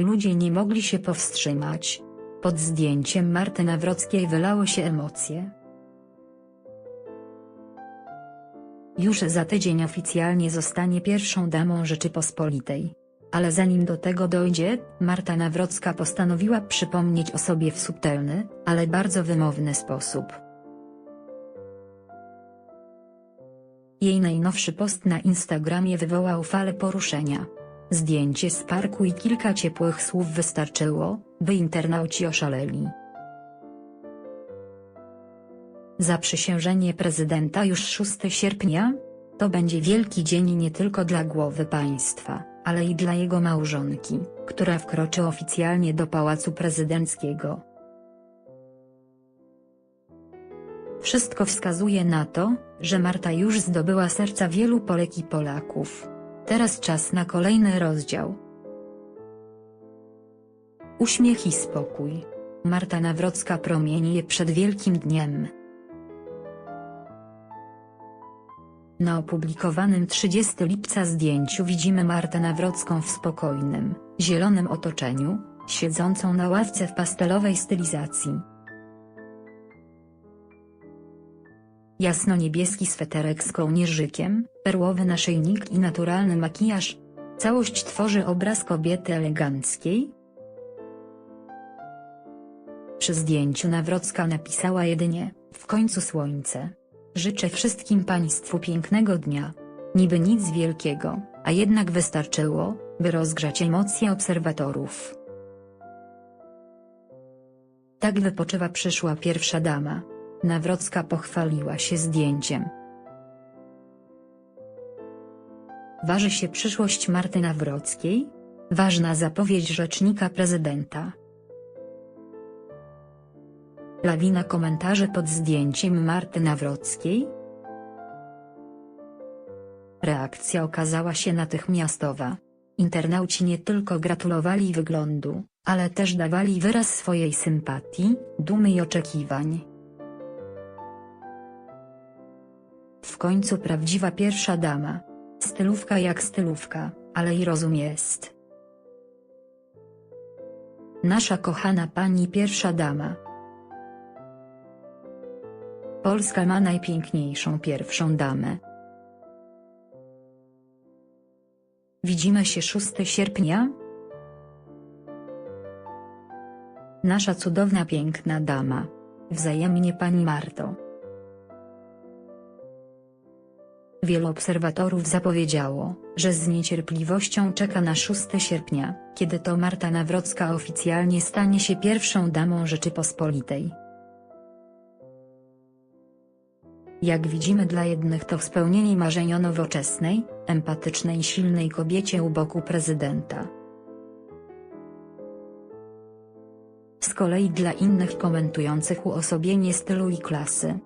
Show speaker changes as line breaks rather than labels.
Ludzie nie mogli się powstrzymać. Pod zdjęciem Marty Nawrockiej wylały się emocje. Już za tydzień oficjalnie zostanie pierwszą damą Rzeczypospolitej. Ale zanim do tego dojdzie, Marta Nawrocka postanowiła przypomnieć o sobie w subtelny, ale bardzo wymowny sposób. Jej najnowszy post na Instagramie wywołał falę poruszenia. Zdjęcie z parku i kilka ciepłych słów wystarczyło, by internauci oszaleli. Zaprzysiężenie prezydenta już 6 sierpnia? To będzie wielki dzień nie tylko dla głowy państwa, ale i dla jego małżonki, która wkroczy oficjalnie do Pałacu Prezydenckiego. Wszystko wskazuje na to, że Marta już zdobyła serca wielu Polek i Polaków. Teraz czas na kolejny rozdział. Uśmiech i spokój. Marta Nawrocka promieni je przed Wielkim Dniem. Na opublikowanym 30 lipca zdjęciu widzimy Martę Nawrocką w spokojnym, zielonym otoczeniu, siedzącą na ławce w pastelowej stylizacji. Jasno-niebieski sweterek z kołnierzykiem, perłowy naszyjnik i naturalny makijaż. Całość tworzy obraz kobiety eleganckiej. Przy zdjęciu Nawrocka napisała jedynie, w końcu słońce. Życzę wszystkim Państwu pięknego dnia. Niby nic wielkiego, a jednak wystarczyło, by rozgrzać emocje obserwatorów. Tak wypoczywa przyszła pierwsza dama. Nawrocka pochwaliła się zdjęciem. Waży się przyszłość Marty Nawrockiej? Ważna zapowiedź rzecznika prezydenta. Lawina komentarzy pod zdjęciem Marty Nawrockiej? Reakcja okazała się natychmiastowa. Internauci nie tylko gratulowali wyglądu, ale też dawali wyraz swojej sympatii, dumy i oczekiwań. W końcu prawdziwa pierwsza dama. Stylówka jak stylówka, ale i rozum jest. Nasza kochana pani pierwsza dama. Polska ma najpiękniejszą pierwszą damę. Widzimy się 6 sierpnia? Nasza cudowna piękna dama. Wzajemnie pani Marto. Wielu obserwatorów zapowiedziało, że z niecierpliwością czeka na 6 sierpnia, kiedy to Marta Nawrocka oficjalnie stanie się pierwszą damą Rzeczypospolitej. Jak widzimy dla jednych to spełnienie marzeń o nowoczesnej, empatycznej silnej kobiecie u boku prezydenta. Z kolei dla innych komentujących uosobienie stylu i klasy,